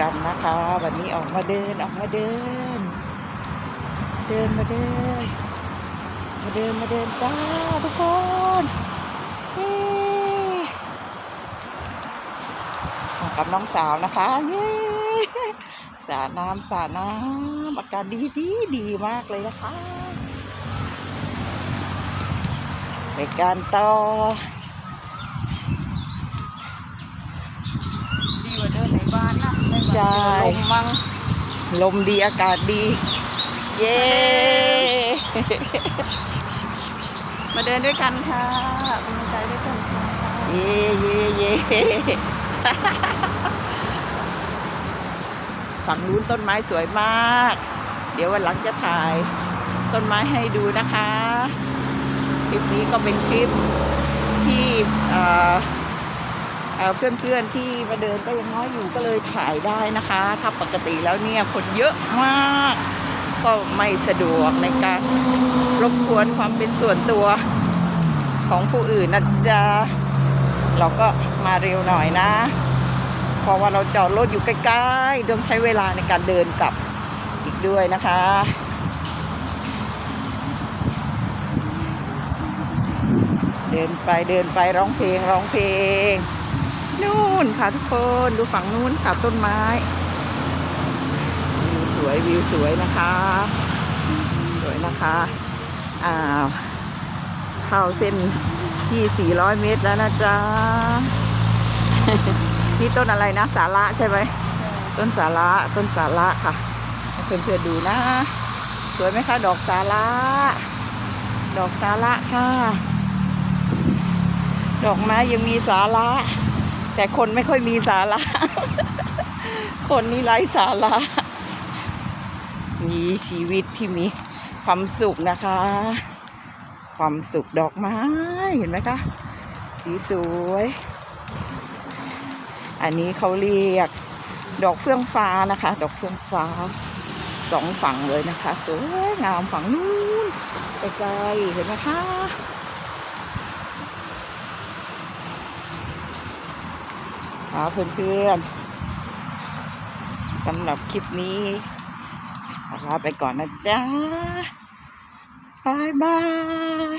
กันนะคะ วันนี้ออกมาเดินออกมาเดิน เดินมาเดิน มาเดินมาเดินจ้าทุกคนเย้ออกกับน้องสาวนะคะเย้สาน้ำสาน้ำอากาศดีดีดีมากเลยนะคะไปการต่อ ดีกว่าเดินในบ้านนะได้มา ใช่เจอลมมั่งลมดีอากาศดี เย้ มาเดินด้วยกันค่ะออกกำลังกายด้วยกันค่ะ เย่เย่เย่ฝั่งนู้นต้นไม้สวยมาก เดี๋ยววันหลังจะถ่าย ต้นไม้ให้ดูนะคะ คลิปนี้ก็เป็นคลิปที่ เอ่อเพื่อนๆที่มาเดินก็ยังน้อยอยู่ก็เลยถ่ายได้นะคะ ถ้าปกติแล้วเนี่ยคนเยอะมาก ก็ไม่สะดวกในการรบกวนความเป็นส่วนตัวของผู้อื่นนะจ๊ะเราก็มาเร็วหน่อยนะ เพราะว่าเราจอดรถอยู่ใกล้ๆต้องใช้เวลาในการเดินกลับอีกด้วยนะคะเดินไปเดินไปร้องเพลงร้องเพลง นู่นค่ะทุกคนดูฝั่งนู้นค่ะต้นไม้วิวสวยวิวสวยนะคะ สวยนะคะอ้าวเข้าเส้นที่ 400 เมตรแล้วนะจ๊ะนี่ต้นอะไรนะสาระใช่ไหมต้นสาระต้นสาระค่ะให้เพื่อนๆดูนะ สวยไหมคะ ดอกสาระดอกสาระค่ะ ดอกไม้ยังมีสาระ แต่คนไม่ค่อยมีสาระ คนนี่ไร้สาระมีชีวิตที่มีความสุขนะคะ ความสุขดอกไม้เห็นไหมคะ สีสวย อันนี้เขาเรียกดอกเฟื่องฟ้านะคะ ดอกเฟื่องฟ้าสองฝั่งเลยนะคะ สวยงามฝั่งนู้นไกลๆเห็นไหมคะ ค่ะเพื่อนๆสำหรับคลิปนี้ลาไปก่อนนะจ๊ะบายบาย